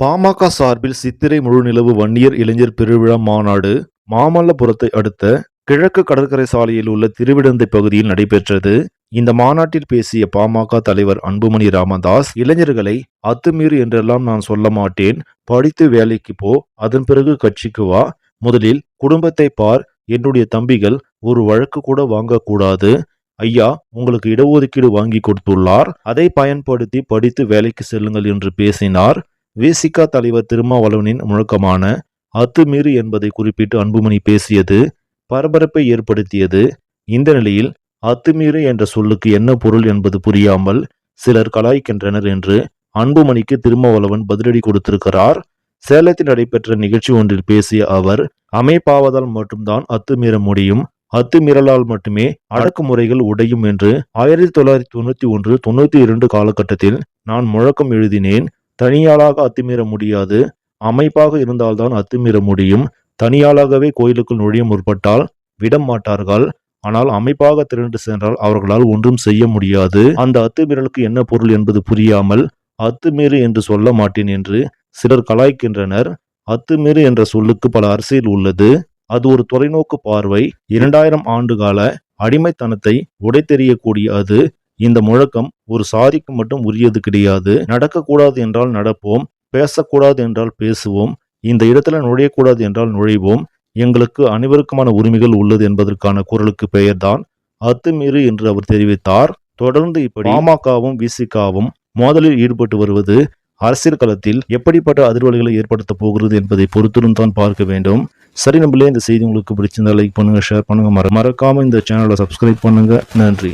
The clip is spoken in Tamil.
பாமக சார்பில் சித்திரை முழுநிலவு வன்னியர் இளைஞர் பெருவிழா மாநாடு மாமல்லபுரத்தை அடுத்த கிழக்கு கடற்கரை சாலையில் உள்ள திருவிடந்தை பகுதியில் நடைபெற்றது. இந்த மாநாட்டில் பேசிய பாமக தலைவர் அன்புமணி ராமதாஸ் இளைஞர்களை அத்துமீறு என்றெல்லாம் நான் சொல்ல மாட்டேன். படித்து வேலைக்கு போ. அதன் பிறகு கட்சிக்கு வா. முதலில் குடும்பத்தை பார். என்னுடைய தம்பிகள் ஒரு வழக்கு கூட வாங்கக்கூடாது. ஐயா உங்களுக்கு இடஒதுக்கீடு வாங்கி கொடுத்துள்ளார். அதை பயன்படுத்தி படித்து வேலைக்கு செல்லுங்கள் என்று பேசினார். விசிக தலைவர் திருமாவளவனின் முழக்கமான அத்துமீறு என்பதை குறிப்பிட்டு அன்புமணி பேசியது பரபரப்பை ஏற்படுத்தியது. இந்த நிலையில் அத்துமீறு என்ற சொல்லுக்கு என்ன பொருள் என்பது புரியாமல் சிலர் கலாய்க்கின்றனர் என்று அன்புமணிக்கு திருமாவளவன் பதிலடி கொடுத்திருக்கிறார். சேலத்தில் நடைபெற்ற நிகழ்ச்சி ஒன்றில் பேசிய அவர் அமைப்பாவதால் மட்டும்தான் அத்துமீற முடியும். அத்துமீறலால் மட்டுமே அடக்குமுறைகள் உடையும் என்று ஆயிரத்தி தொள்ளாயிரத்தி தொண்ணூத்தி ஒன்று தொண்ணூத்தி இரண்டு காலகட்டத்தில் நான் முழக்கம் எழுதினேன். தனியாளாக அத்துமீற முடியாது. அமைப்பாக இருந்தால்தான் அத்துமீற முடியும். தனியாளாகவே கோயிலுக்குள் நுழைய முற்பட்டால் விட மாட்டார்கள். ஆனால் அமைப்பாக திரண்டு சென்றால் அவர்களால் ஒன்றும் செய்ய முடியாது. அந்த அத்துமீறலுக்கு என்ன பொருள் என்பது புரியாமல் அத்துமீறு என்று சொல்ல மாட்டேன் என்று சிலர் கலாய்க்கின்றனர். அத்துமீறு என்ற சொல்லுக்கு பல அரசியல் உள்ளது. அது ஒரு தொலைநோக்கு பார்வை. இரண்டாயிரம் ஆண்டுகால அடிமைத்தனத்தை உடைத்தெறியக்கூடிய அது இந்த முழக்கம் ஒரு சாதிக்கு மட்டும் உரியது கிடையாது. நடக்கக்கூடாது என்றால் நடப்போம் பேசக்கூடாது என்றால் பேசுவோம் இந்த இடத்துல நுழையக்கூடாது என்றால் நுழைவோம். எங்களுக்கு அனைவருக்குமான உரிமைகள் உள்ளது என்பதற்கான குரலுக்கு பெயர்தான் அத்துமீறு என்று அவர் தெரிவித்தார். தொடர்ந்து இப்படி பாமகவும் விசிகாவும் மோதலில் ஈடுபட்டு வருவது அரசியல் களத்தில் எப்படிப்பட்ட அதிர்வலைகளை ஏற்படுத்த போகிறது என்பதை பொறுத்திருந்து தான் பார்க்க வேண்டும். சரி நம்மளே இந்த செய்தி உங்களுக்கு பிடிச்சிருந்தா லைக் பண்ணுங்க ஷேர் பண்ணுங்க. மற- மறக்காம இந்த சேனலை சப்ஸ்கிரைப் பண்ணுங்க. நன்றி.